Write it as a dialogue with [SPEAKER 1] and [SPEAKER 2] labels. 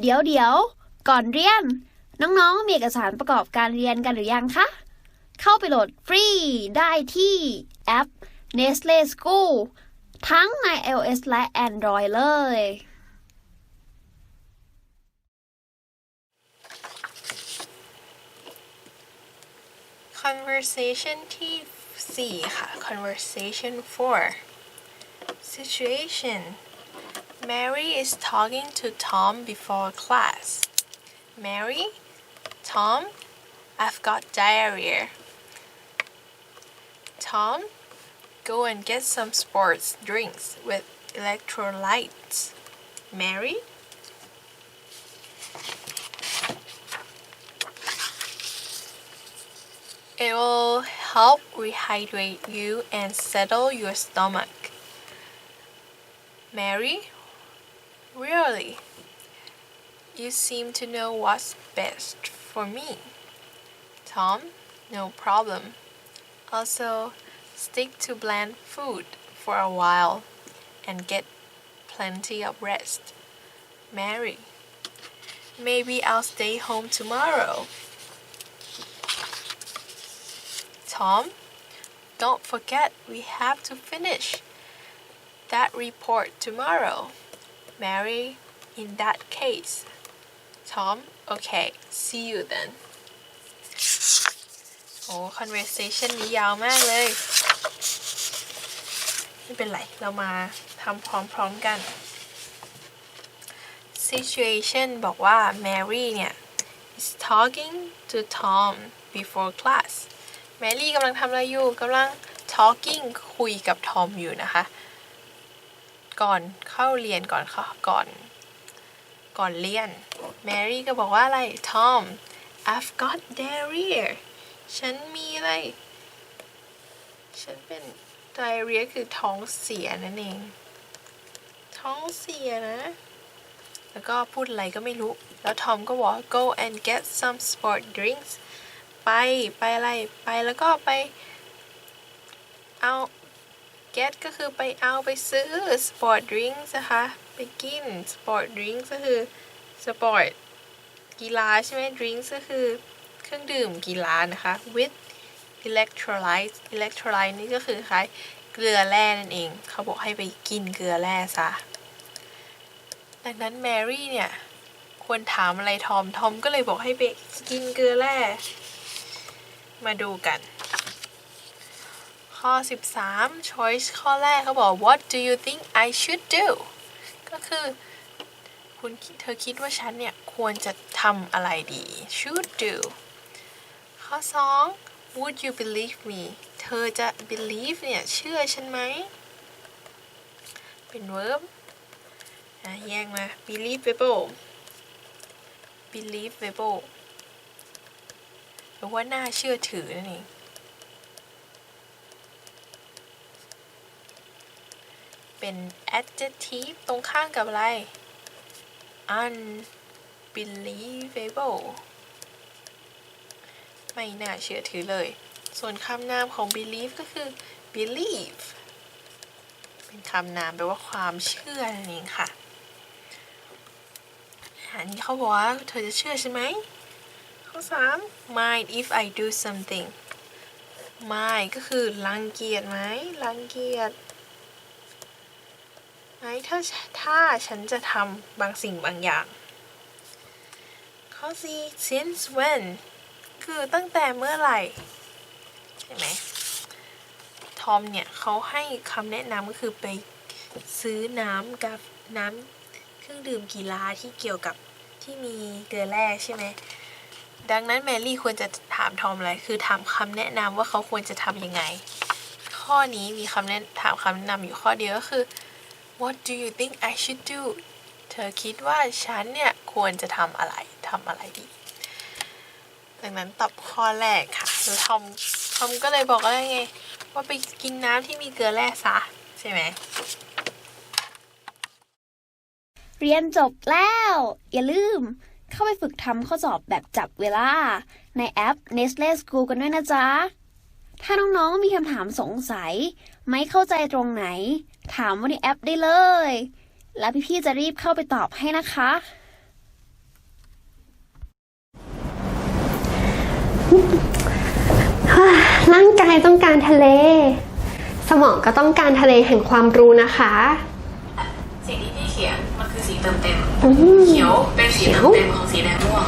[SPEAKER 1] เดี๋ยวเดี๋ยว ก่อนเรียน น้องๆ มีเอกสารประกอบการเรียนกันหรือยังคะ เข้าไปโหลดฟรีได้ที่แอป Nestle School ทั้งใน iOS และ Android เลย
[SPEAKER 2] conversation ที่ 4 ค่ะ conversation 4 situation Mary is talking to Tom before class Mary Tom I've got diarrhea Tom go and get some sports drinks with electrolytes Mary It will help rehydrate you and settle your stomach. Mary? Really? You seem to know what's best for me. Tom? No problem. Also, stick to bland food for a while and get plenty of rest. Mary? Maybe I'll stay home tomorrow. Tom, don't forget we have to finish that report tomorrow. Mary, in that case. Tom, okay, see you then. โอ้ conversation นี้ยาวมากเลย ไม่เป็นไร เรามาทำพร้อมๆกัน situation บอกว่า Mary เนี่ย is talking to Tom before class แมรี่กำลังทำอะไรอยู่กำลัง talking คุยกับทอมอยู่นะคะ ก่อนเข้าเรียนก่อนเข้าก่อน ก่อนเรียนแมรี่ก็บอกว่าอะไรทอม I've got diarrhea ฉันมีอะไร ฉันเป็น diarrhea คือท้องเสียนั่นเอง ท้องเสียนะ แล้วก็พูดอะไรก็ไม่รู้ แล้วทอมก็บอก go and get some sport drinks ไป ไปอะไร ไปแล้วก็ไป เอา get ก็คือไปเอาไปซื้อ sport drinks นะคะ ไปกิน sport drinks ก็คือ sport กีฬาใช่ไหม drinks ก็คือเครื่องดื่มกีฬานะคะ withelectrolyteelectrolyte นี่ก็คือคล้ายเกลือแร่นั่นเอง เขาบอกให้ไปกินเกลือแร่ซะ ดังนั้นแมรี่เนี่ย ควรถามอะไรทอม ทอมก็เลยบอกให้ไปกินเกลือแร่ มาดูกัน ข้อ 13 choice ข้อแรกเขาบอก what do you think I should do ก็คือคุณเธอคิดว่าฉันเนี่ย ควรจะทำอะไรดี should do ข้อ 2 would you believe me เธอจะ believe เนี่ย เชื่อฉันไหม เป็น verb อะแยกมา believable believable แปลว่าน่าเชื่อถือนั่นเอง เป็น adjective ตรงข้างกับอะไร unbelievable ไม่น่าเชื่อถือเลย ส่วนคำนามของ believe ก็คือ believe เป็นคำนามแปลว่าความเชื่อนั่นเองค่ะ อันนี้เขาบอกว่าเธอจะเชื่อใช่ไหม ข้อ 3 mind if I do something mind ก็คือรังเกียจไหมรังเกียจ ไหมถ้าถ้าฉันจะทำบางสิ่งบางอย่าง ข้อ4 since when คือตั้งแต่เมื่อไหร่ ใช่ไหมทอมเนี่ยเขาให้คำแนะนำก็คือไปซื้อน้ำกับน้ำเครื่องดื่มกีฬาที่เกี่ยวกับที่มีเกลือแร่ใช่ไหมดังนั้นแมรี่ควรจะถามทอมอะไร คือถามคำแนะนำว่าเขาควรจะทำยังไง ข้อนี้มีคำแนะถามคำแนะนำอยู่ข้อเดียวก็คือ what do you think I should do เธอคิดว่าฉันเนี่ยควรจะทำอะไรทำอะไรดี ดังนั้นตอบข้อแรกค่ะทอมทอมก็เลยบอกว่าไง ว่าไปกินน้ำที่มีเกลือแร่ซะ ใช่ไหม
[SPEAKER 1] เรียนจบแล้ว อย่าลืมเข้าไปฝึกทำข้อสอบแบบจับเวลา ในแอป Nestle School กันด้วยนะจ๊ะ ถ้าน้องๆมีคำถามสงสัย ไม่เข้าใจตรงไหน ถามว่าในแอปได้เลย แล้วพี่ๆจะรีบเข้าไปตอบให้นะคะ
[SPEAKER 3] ร่างกายต้องการทะเล สมองก็ต้องการทะเลแห่งความรู้นะคะ
[SPEAKER 4] สิ่งที่พี่เขียนมันคือสีเติมเต็มเขียวเป็นสี
[SPEAKER 3] เติ
[SPEAKER 4] มเต็มของสีแดงม่วง